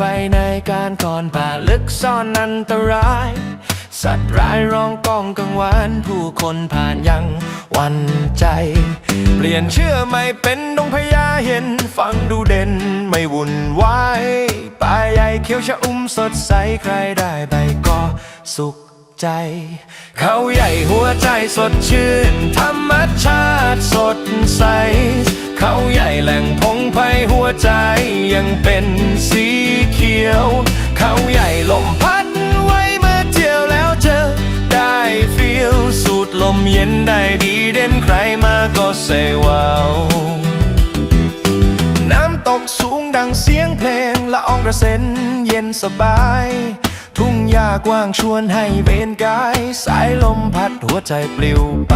ไฟในการก่อนป่าลึกซ่อนอันตราย สัตว์ร้ายร้องก้องกังวานผู้คนผ่านยังหวันใจ เปลี่ยนเชื่อไม่เป็นดงพญาเห็น ฟังดูเด่นไม่วุ่นวายป่าใหญ่เขียวชะอุ่มสดใสใครได้ใบก็สุขใจ เขาใหญ่หัวใจสดชื่น ธรรมชาติสดใส เขาใหญ่แหล่งพงไพหัวใจยังเป็นสี ยว เขาใหญ่ลมพัดไว้เมื่อเที่ยวแล้วเจอ ได้ฟีลสูดลมเย็นได้ดีเด่นใครมาก็เซว้าวน้ำตกสูงดังเสียงเพลงละอองกระเซ็นเย็นสบาย ทุ่งหญ้ากว้างชวนให้เบนกาย สายลมพัดหัวใจปลิวไป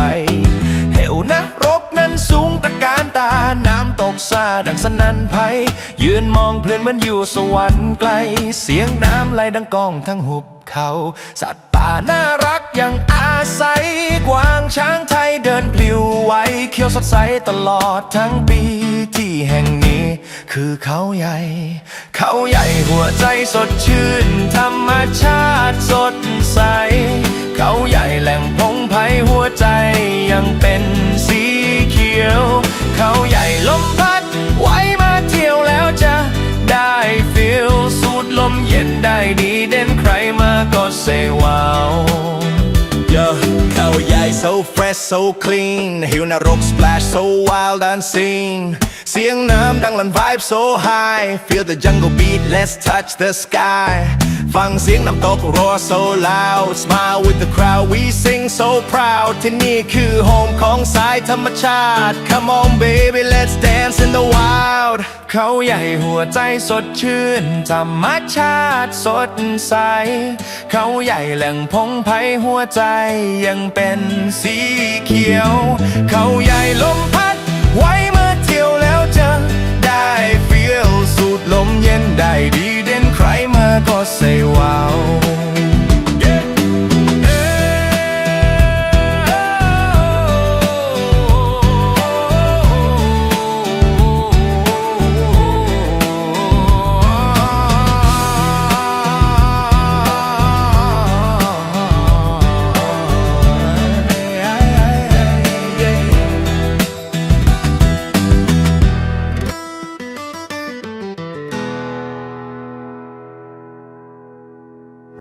เหวนักรบนั้นสูงตะ กซาดังสนันไพยืนมองเพลินเหมือนอยู่สวรรค์ไกล เสียงน้ำไหลดังก้องทั้งหุบเขา สัตว์ป่าน่ารักยังอาศัย กวางช้างไทยเดินปลิวไหวเขียวสดใสตลอดทั้งปีที่แห่งนี้ คือเขาใหญ่ เขาใหญ่หัวใจสดชื่น ธรรมชาติสดใส เขาใหญ่แหล่งพงไพหัวใจยังเป็นสีเขียว เขา ดลมเย็นได้ดีเด่นใครมาก็เซวาว Yo, เขาใหญ่ so fresh so clean หิวนรก splash so wild unseen เสียงน้ำดังลัน vibe so high feel the jungle beat let's touch the sky ฟังเสียงน้ำตก roar so loud smile with the crowd we sing so proud ที่นี่คือ home ของสายธรรมชาติ come on baby let's dance in the wild เขาใหญ่หัวใจสดชื่น ธรรมชาติสดใส เขาใหญ่แหล่งพงไพหัวใจยังเป็นสีเขียว เขาใหญ่ลม